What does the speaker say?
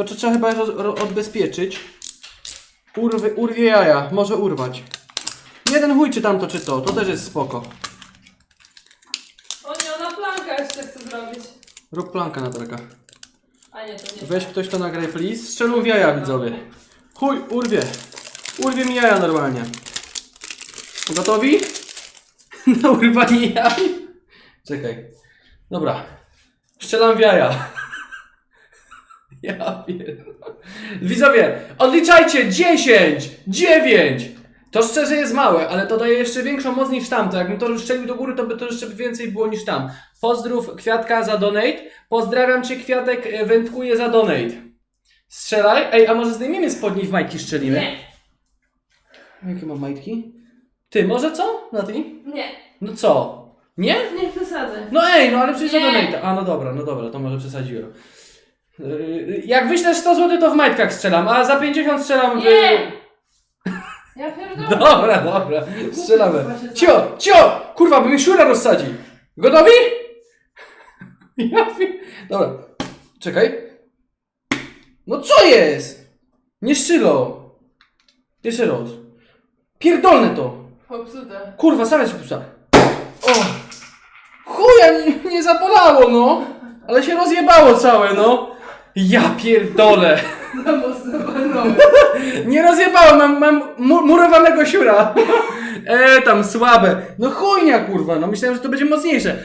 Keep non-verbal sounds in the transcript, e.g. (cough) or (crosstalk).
Tylko to trzeba chyba odbezpieczyć. Urwy, urwie jaja, może urwać. Jeden chuj czy tamto czy to, to też jest spoko. O nie, ona planka jeszcze chce zrobić. Rób planka na tarkach. A nie, to nie. Weź ktoś to nagraj please. Strzelą w jaja widzowie. Chuj, urwie. Urwie mi jaja normalnie. Gotowi? (laughs) Na urwanie jaj? Czekaj. Dobra. Strzelam w jaja. (laughs) Ja pierdolę. Widzowie, odliczajcie 10, 9. To szczerze jest małe, ale to daje jeszcze większą moc niż tamto. Jakbym to strzelił do góry, to by to jeszcze więcej było niż tam. Pozdrów Kwiatka za donate. Pozdrawiam Cię Kwiatek, e, wędkuję za donate. Strzelaj. Ej, a może zdejmiemy spodnie i w majtki strzelimy? Nie, Jakie mam majtki? Ty, może co? Na ty? nie, No co? Nie? nie przesadzę. No ej, no ale przecież za Nie. donate. A no dobra, no dobra, to może przesadziłem. Yy, Jak wyślesz 100 zł, to w majtkach strzelam, a za 50 strzelam w... Nie! Ja pierdolę. Dobra, dobra, strzelamy. Cio, cio! Kurwa, bo mi siura rozsadzi. Gotowi? (laughs) Ja pi- Dobra, czekaj. No co jest? Nie szczylo. Jeszcze raz. Pierdolne to. Popsute. Kurwa, same się puszcza. O! Chuja, nie, nie zabolało, no! Ale się rozjebało całe, no! Ja pierdolę! Za mocno walnąłem. Nie rozjebało, mam, mam mu, murowanego siura! E, tam słabe. No chujnia, kurwa, no myślałem, że to będzie mocniejsze.